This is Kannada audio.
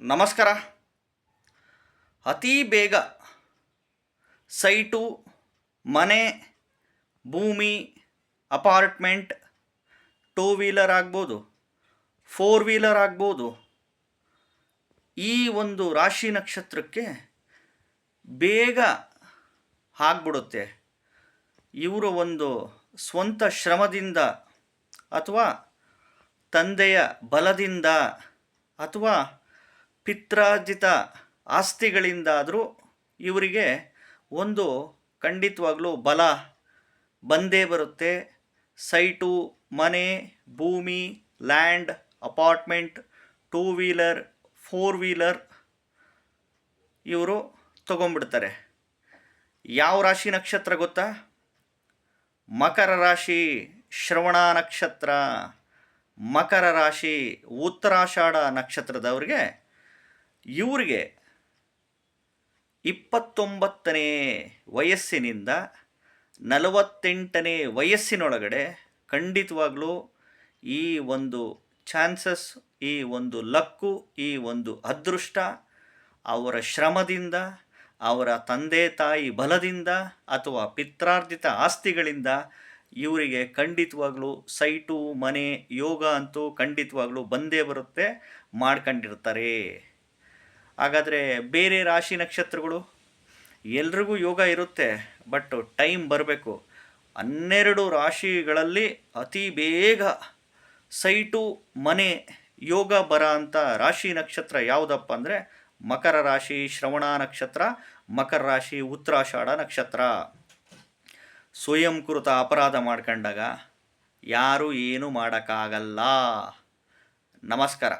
ನಮಸ್ಕಾರ. ಅತಿ ಬೇಗ ಸೈಟು, ಮನೆ, ಭೂಮಿ, ಅಪಾರ್ಟ್ಮೆಂಟ್, ಟೂ ವೀಲರ್ ಆಗ್ಬೋದು, ಫೋರ್ ವೀಲರ್ ಆಗ್ಬೋದು, ಈ ಒಂದು ರಾಶಿ ನಕ್ಷತ್ರಕ್ಕೆ ಬೇಗ ಆಗ್ಬಿಡುತ್ತೆ. ಇವರು ಒಂದು ಸ್ವಂತ ಶ್ರಮದಿಂದ ಅಥವಾ ತಂದೆಯ ಬಲದಿಂದ ಅಥವಾ ಪಿತ್ರಾರ್ಜಿತ ಆಸ್ತಿಗಳಿಂದಾದರೂ ಇವರಿಗೆ ಒಂದು ಖಂಡಿತವಾಗಲೂ ಬಲ ಬಂದೇ ಬರುತ್ತೆ. ಸೈಟು, ಮನೆ, ಭೂಮಿ, land, apartment, two wheeler, four wheeler ಇವರು ತಗೊಂಡ್ಬಿಡ್ತಾರೆ. ಯಾವ ರಾಶಿ ನಕ್ಷತ್ರ ಗೊತ್ತಾ? ಮಕರ ರಾಶಿ, ಶ್ರವಣ ನಕ್ಷತ್ರ. ಮಕರ ರಾಶಿ, ಉತ್ತರಾಷಾಢ ನಕ್ಷತ್ರದವ್ರಿಗೆ ಇವರಿಗೆ ಇಪ್ಪತ್ತೊಂಬತ್ತನೇ ವಯಸ್ಸಿನಿಂದ ನಲವತ್ತೆಂಟನೇ ವಯಸ್ಸಿನೊಳಗಡೆ ಖಂಡಿತವಾಗ್ಲೂ ಈ ಒಂದು ಚಾನ್ಸಸ್ ಈ ಒಂದು ಲಕ್ಕು ಈ ಒಂದು ಅದೃಷ್ಟ ಅವರ ಶ್ರಮದಿಂದ, ಅವರ ತಂದೆ ತಾಯಿ ಬಲದಿಂದ ಅಥವಾ ಪಿತ್ರಾರ್ಜಿತ ಆಸ್ತಿಗಳಿಂದ ಇವರಿಗೆ ಖಂಡಿತವಾಗ್ಲೂ ಸೈಟು, ಮನೆ, ಯೋಗ ಅಂತೂ ಖಂಡಿತವಾಗ್ಲೂ ಬಂದೇ ಬರುತ್ತೆ, ಮಾಡ್ಕೊಂಡಿರ್ತಾರೆ. ಹಾಗಾದರೆ ಬೇರೆ ರಾಶಿ ನಕ್ಷತ್ರಗಳು? ಎಲ್ರಿಗೂ ಯೋಗ ಇರುತ್ತೆ, ಬಟ್ ಟೈಮ್ ಬರಬೇಕು. ಹನ್ನೆರಡು ರಾಶಿಗಳಲ್ಲಿ ಅತಿ ಬೇಗ ಸೈಟು ಮನೆ ಯೋಗ ಬರ ಅಂತ ರಾಶಿ ನಕ್ಷತ್ರ ಯಾವುದಪ್ಪ ಅಂದರೆ ಮಕರ ರಾಶಿ, ಶ್ರವಣ ನಕ್ಷತ್ರ, ಮಕರ ರಾಶಿ, ಉತ್ತರಾಷಾಢ ನಕ್ಷತ್ರ. ಸ್ವಯಂಕೃತ ಅಪರಾಧ ಮಾಡ್ಕೊಂಡಾಗ ಯಾರೂ ಏನೂ ಮಾಡೋಕ್ಕಾಗಲ್ಲ. ನಮಸ್ಕಾರ.